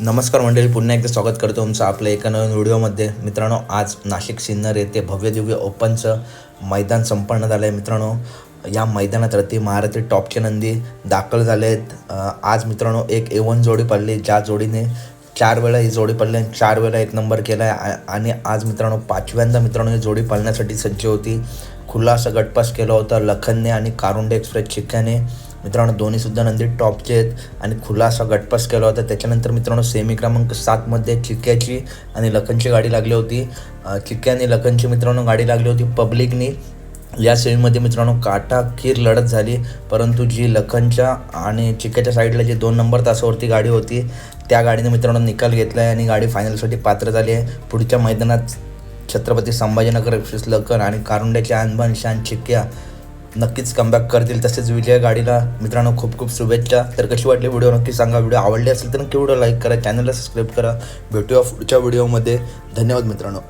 नमस्कार मंडळी पुन्हा एकदा स्वागत करतो तुमचं आपल्या एका नवीन व्हिडिओमध्ये. मित्रांनो आज नाशिक सिन्नर येथे भव्य दिव्य ओपनचं मैदान संपन्न झालं आहे मित्रांनो या मैदानात रती महारथी टॉपचे नंदी दाखल झाले आहेत. आज मित्रांनो एक एवन जोडी पडली. ज्या जोडीने चार वेळा ही जोडी पडली आणि चार वेळा एक नंबर केला आहे आणि आज मित्रांनो पाचव्यांदा मित्रांनो ही जोडी पळण्यासाठी सज्ज होती. खुलासा गटपास केला होता लखनने आणि कारुंडे एक्सप्रेस चिक्क्याने मित्रांनो दोन्ही सुद्धा नंदी टॉपचे आहेत. आणि खुला असा गटपास केला होता. त्याच्यानंतर मित्रांनो सेमी क्रमांक सातमध्ये चिक्क्याची आणि लखनची गाडी लागली होती. अं, चिक्क्या आणि लखनची मित्रांनो गाडी लागली होती पब्लिकनी. या सेमीमध्ये मित्रांनो काटाकीर लढत झाली. परंतु जी लखनच्या आणि चिक्क्याच्या साईडला जी दोन नंबर तासावरती गाडी होती त्या गाडीने मित्रांनो निकाल घेतला आहे आणि गाडी फायनलसाठी पात्र झाली आहे. पुढच्या मैदानात छत्रपती संभाजीनगर एक्सप्रेस लखन आणि कारुंड्याचे अनबन शान चिक्क्या नक्कीच कमबॅक करतील. तसेच विजय गाडीला मित्रांनो खूप खूप शुभेच्छा. तर कशी वाटली व्हिडिओ नक्की सांगा. व्हिडिओ आवडली असेल तर नक्की व्हिडिओ लाईक करा. चॅनलला सबस्क्राईब करा. भेटूया पुढच्या व्हिडिओमध्ये धन्यवाद मित्रांनो.